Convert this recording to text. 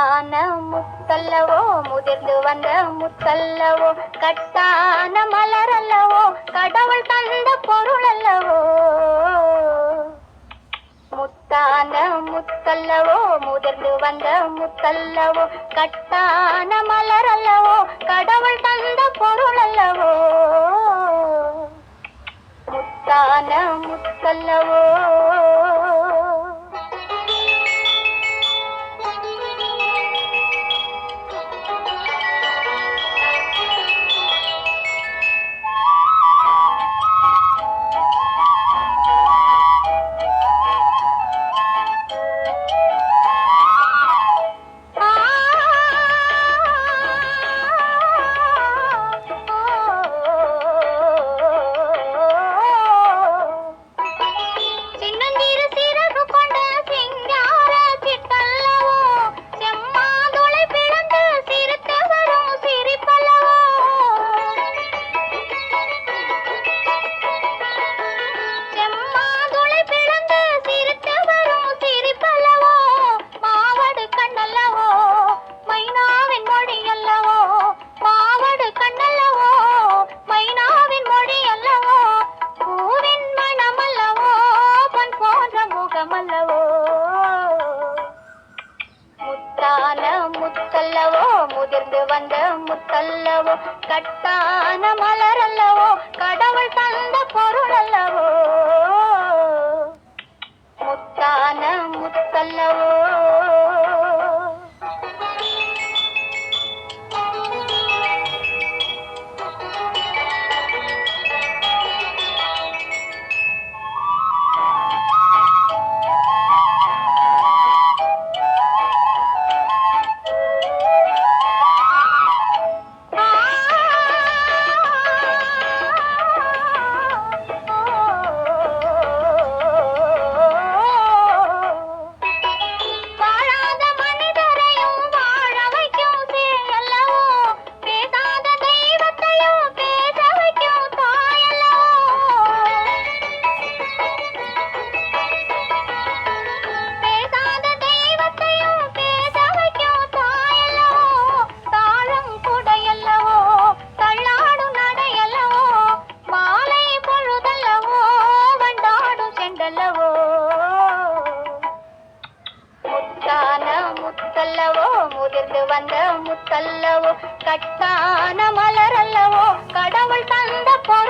கட்டான முத்தல்லவோ முதிர்ந்து வந்த முத்தல்லவோ கட்டான மலர் அல்லவோ கடவுள் தந்த பொருள் அல்லவோ முத்தான முத்தல்லவோ முதிர்ந்து வந்த முத்தல்லவோ கட்டான மலர் அல்லவோ கடவுள் தந்த பொருள் அல்லவோ முத்தான முத்தல்லவோ. கொண்டு வந்த முத்தல்லவோ கட்டான மலர் அல்லவோ கடவுள் தந்த பொருள் அல்லவோ இருந்து வந்த முத்தல்லவோ கட்டான மலரல்லவோ கடவுள் தந்த பொருள்